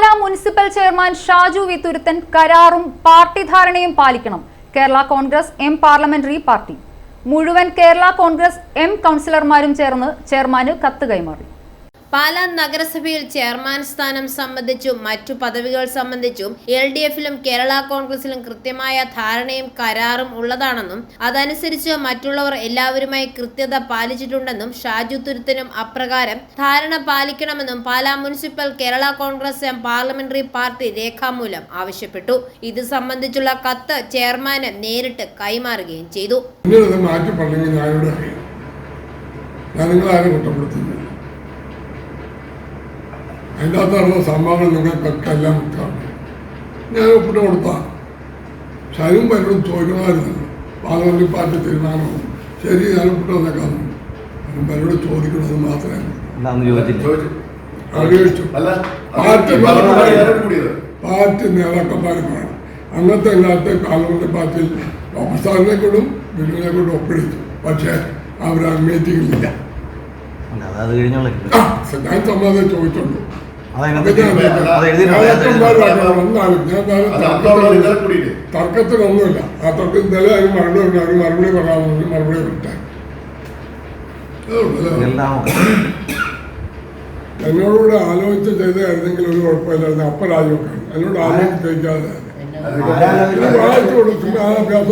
Pala municipal chairman Shaju V. Thuruthan കരാറും party ധാരണയും പാലിക്കണം. Kerala Congress M parliamentary party. മുഴുവൻ കേരള കോൺഗ്രസ് എം കൗൺസിലർമാരും ചേർന്ന് ചെയർമാന് കത്ത് കൈമാറി. പാലാ നഗരസഭയിൽ ചെയർമാൻ സ്ഥാനം സംബന്ധിച്ചും മറ്റു പദവികൾ സംബന്ധിച്ചും എൽ ഡി എഫിലും കേരള കോൺഗ്രസിലും കൃത്യമായ ധാരണയും കരാറും ഉള്ളതാണെന്നും അതനുസരിച്ച് മറ്റുള്ളവർ എല്ലാവരുമായി കൃത്യത പാലിച്ചിട്ടുണ്ടെന്നും ഷാജു തുരുത്തനും അപ്രകാരം ധാരണ പാലിക്കണമെന്നും Pala municipal Kerala Congress M parliamentary party രേഖാമൂലം ആവശ്യപ്പെട്ടു. ഇത് സംബന്ധിച്ചുള്ള കത്ത് ചെയർമാന് നേരിട്ട് കൈമാറുകയും ചെയ്തു. മാറ്റി പറഞ്ഞെങ്കിൽ ഞാനിവിടെ ഞാൻ നിങ്ങളെ ആരും കുറ്റപ്പെടുത്തുന്നില്ല അതിന്റെ അകത്തുള്ള സംഭവങ്ങൾ നിങ്ങൾക്കൊക്കെ എല്ലാം മുക്കാണ് ഞാൻ ഒപ്പിട്ട് കൊടുത്ത. ശരും പലരും ചോദിക്കണമായിരുന്നു പാർലമെന്റ് പാർട്ടി തീരുമാനവും ശരി ഞാൻ ഒപ്പിട്ട് വന്നേക്കാം. പലരോട് ചോദിക്കണത് മാത്രമേ അറിയിച്ചു അല്ല പാർട്ടി പാർട്ടി നേതാക്കന്മാർ പറയണം അന്നത്തെ കാലത്തെ പാർലമെന്റ് പാർട്ടിയിൽ പ്രൊഫസറിനെ കൊണ്ടും ബില്ലിനെ കൊണ്ടും ഒപ്പിടിച്ചു പക്ഷേ അവർ ആ മീറ്റിംഗിലില്ല ഞാൻ സമ്മതം ചോദിച്ചുള്ളൂ തർക്കത്തിനൊന്നുമില്ല ആ തർക്കം ഇന്നലെ അതിന് മറുപടി പറഞ്ഞു അതിന് മറുപടി പറയാമെന്ന് മറുപടി വിട്ടെ എന്നോടുകൂടെ ആലോചിച്ച് ചെയ്തായിരുന്നെങ്കിൽ ഒരു കുഴപ്പമില്ലായിരുന്നു. അപ്പ രാജിവെക്കണം എന്നോട് ആലോചിച്ച് ചോദിക്കാതെ ഞാൻ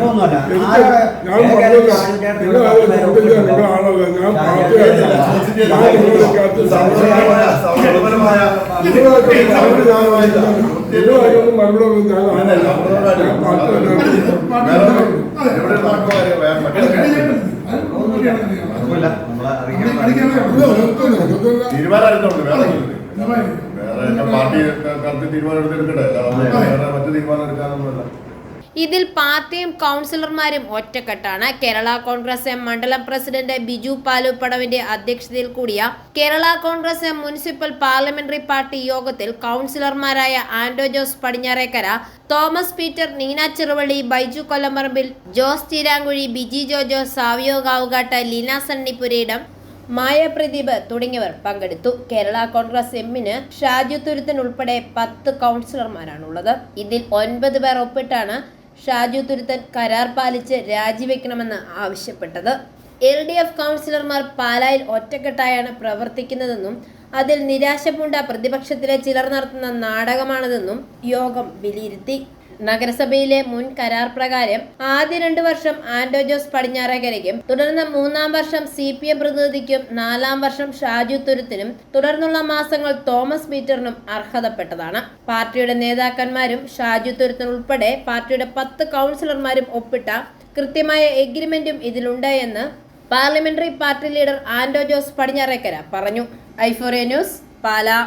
പറഞ്ഞല്ലോ. നിങ്ങൾ ആളല്ല ഞാൻ പാർട്ടിയല്ല തീരുമാനം എടുത്തെടുക്കട്ടെ മറ്റു തീരുമാനം എടുക്കാനൊന്നുമല്ല. ഇതിൽ പാർട്ടിയും കൗൺസിലർമാരും ഒറ്റക്കെട്ടാണ്. കേരള കോൺഗ്രസ് എം മണ്ഡലം പ്രസിഡന്റ് ബിജു പാലുപ്പടവിന്റെ അധ്യക്ഷതയിൽ കൂടിയ Kerala Congress M municipal parliamentary party യോഗത്തിൽ കൗൺസിലർമാരായ ആന്റോ ജോസ് പടിഞ്ഞാറേക്കര തോമസ് പീറ്റർ നീന ചെറുവള്ളി ബൈജു കൊല്ലമ്പറമ്പിൽ ജോസ് ചീരാങ്കുഴി ബിജി ജോജോ സാവിയോ കാവുകാട്ട് ലീന സണ്ണിപുരയിടം മായ പ്രദീപ് തുടങ്ങിയവർ പങ്കെടുത്തു. കേരള കോൺഗ്രസ് എമ്മിന് ഷാജു തുരുത്തൻ ഉൾപ്പെടെ പത്ത് കൗൺസിലർമാരാണുള്ളത്. ഇതിൽ ഒൻപത് പേർ ഒപ്പിട്ടാണ് ഷാജു തുരുത്തൻ കരാർ പാലിച്ച് രാജിവെക്കണമെന്ന് ആവശ്യപ്പെട്ടത്. എൽ ഡി എഫ് കൗൺസിലർമാർ പാലായിൽ ഒറ്റക്കെട്ടായാണ് പ്രവർത്തിക്കുന്നതെന്നും അതിൽ നിരാശ പൂണ്ട പ്രതിപക്ഷത്തിലെ ചിലർ നടത്തുന്ന നാടകമാണിതെന്നും യോഗം വിലയിരുത്തി. നഗരസഭയിലെ മുൻ കരാർ പ്രകാരം ആദ്യ രണ്ട് വർഷം ആന്റോ ജോസ് പടിഞ്ഞാറേക്കരയ്ക്കും തുടർന്ന് മൂന്നാം വർഷം സി പി എം പ്രതിനിധിക്കും നാലാം വർഷം ഷാജു തുരുത്തിനും തുടർന്നുള്ള മാസങ്ങൾ തോമസ് പീറ്ററിനും അർഹതപ്പെട്ടതാണ്. പാർട്ടിയുടെ നേതാക്കന്മാരും ഷാജു തുരുത്തൻ ഉൾപ്പെടെ പാർട്ടിയുടെ പത്ത് കൗൺസിലർമാരും ഒപ്പിട്ട കൃത്യമായ എഗ്രിമെന്റും ഇതിലുണ്ട് എന്ന് parliamentary party leader Anto Jose Padinjarekkara പറഞ്ഞു. ഐഫോറിയ ന്യൂസ് പാലാ.